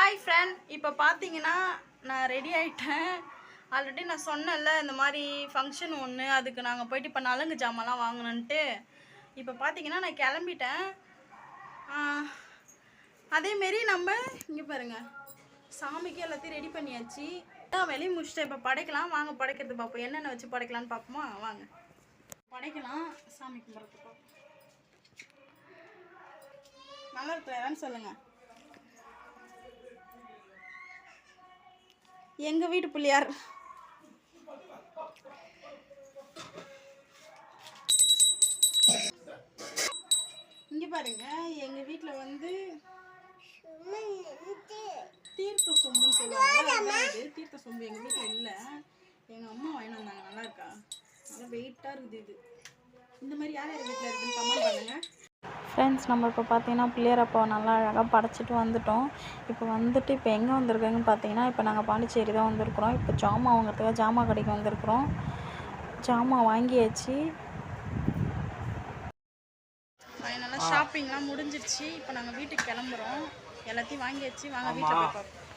Hi friend இப்போ பார்த்தீங்கன்னா நான் ரெடி ஆகிட்டேன் ஆல்ரெடி நான் சொன்னேன்ல இந்த மாதிரி ஃபங்க்ஷன் ஒன்று அதுக்கு நாங்கள் போயிட்டு இப்போ நலங்கு ஜாமான்லாம் வாங்கணுன்ட்டு இப்போ பார்த்தீங்கன்னா நான் கிளம்பிட்டேன். அதேமாரி நம்ம இங்கே பாருங்கள் சாமிக்கு எல்லாத்தையும் ரெடி பண்ணியாச்சு. தான் வெளியே முடிச்சிட்டேன். இப்போ படைக்கலாம். வாங்க படைக்கிறது பார்ப்போம். என்னென்ன வச்சு படைக்கலான்னு பார்ப்போமா? வாங்க. படைக்கலாம். சாமி கும்பிட்றது பார்ப்போம் நல்லா இருக்கிறான்னு சொல்லுங்கள் எங்க வீட்டு பிள்ளையார்? இங்க பாருங்க எங்க வீட்டில் வந்து தீர்த்த சொம்புன்னு சொல்லுவாங்க. தீர்த்த சொம்பு எங்க வீட்டில் இல்ல. எங்க அம்மா வாங்கிட்டு வந்தாங்க. நல்லா இருக்கா? நல்லா வெயிட்டா இருக்குது இது. இந்த மாதிரி யார் யார் வீட்டில் இருக்குன்னு கமெண்ட் பண்ணுங்க. ஃப்ரெண்ட்ஸ் நம்ம இப்போ பார்த்தீங்கன்னா பிள்ளையார் அப்பா நல்லா அழகாக படைச்சிட்டு வந்துட்டோம். இப்போ வந்துட்டு இப்போ எங்கே வந்திருக்கேன்னு பார்த்தீங்கன்னா இப்போ நாங்கள் பாண்டிச்சேரி தான் வந்திருக்கிறோம். இப்போ ஜாமான் வாங்குறதுக்காக ஜாமான் கடைக்கு வந்திருக்கிறோம். ஜாமான் வாங்கியாச்சு. ஃபைனலாக ஷாப்பிங்லாம் முடிஞ்சிருச்சு. இப்போ நாங்கள் வீட்டுக்கு கிளம்புறோம். எல்லாத்தையும் வாங்கியாச்சு. வாங்க வீட்டில் போய் பார்ப்போம்